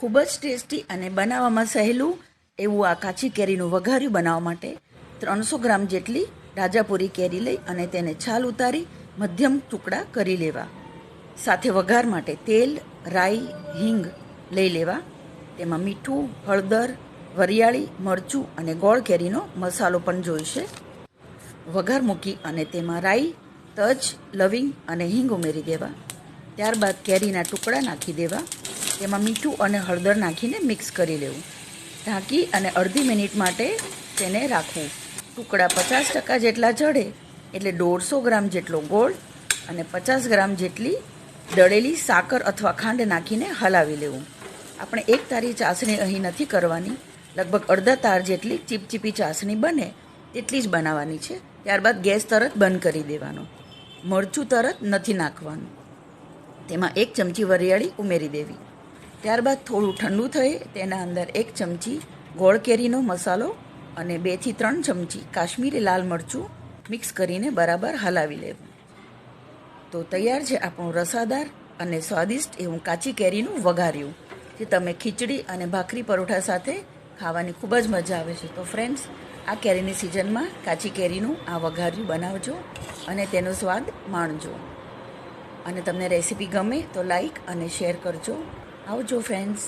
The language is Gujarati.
ખૂબ જ ટેસ્ટી અને બનાવવામાં સહેલું એવું આ કાચી કેરીનું વઘાર્યું બનાવવા માટે ત્રણસો ગ્રામ જેટલી રાજાપુરી કેરી લઈ અને તેને છાલ ઉતારી મધ્યમ ટુકડા કરી લેવા. સાથે વઘાર માટે તેલ, રાઈ, હિંગ લઈ લેવા. તેમાં મીઠું, હળદર, વરિયાળી, મરચું અને ગોળ કેરીનો મસાલો પણ જોઈશે. વઘાર મૂકી અને તેમાં રાઈ, તજ, લવિંગ અને હિંગ ઉમેરી દેવા. ત્યારબાદ કેરીના ટુકડા નાખી દેવા. તેમાં મીઠું અને હળદર નાખીને મિક્સ કરી લેવું. ઢાંકી અને અડધી મિનિટ માટે તેને રાખવું. ટુકડા પચાસ ટકા જેટલા ચડે એટલે દોઢસો ગ્રામ જેટલો ગોળ અને પચાસ ગ્રામ જેટલી દળેલી સાકર અથવા ખાંડ નાખીને હલાવી લેવું. આપણે એક તારી ચાસણી અહીં નથી કરવાની. લગભગ અડધા તાર જેટલી ચીપચીપી ચાસણી બને તેટલી જ બનાવવાની છે. ત્યારબાદ ગેસ તરત બંધ કરી દેવાનો. મરચું તરત નથી નાખવાનું. તેમાં એક ચમચી વરિયાળી ઉમેરી દેવી. ત્યારબાદ થોડું ઠંડુ થઈ, તેના અંદર એક ચમચી ગોળ કેરીનો મસાલો અને બેથી ત્રણ ચમચી કાશ્મીરી લાલ મરચું મિક્સ કરીને બરાબર હલાવી લેવું. તો તૈયાર છે આપણું રસાદાર અને સ્વાદિષ્ટ એવું કાચી કેરીનું વઘાર્યું, જે તમે ખીચડી અને ભાખરી પરોઠા સાથે ખાવાની ખૂબ જ મજા આવે છે. તો ફ્રેન્ડ્સ આ કેરીની સિઝનમાં કાચી કેરીનું આ વઘાર્યું બનાવજો અને તેનો સ્વાદ માણજો. અને તમને રેસીપી ગમે તો લાઈક અને શેર કરજો. આવજો ફ્રેન્ડ્સ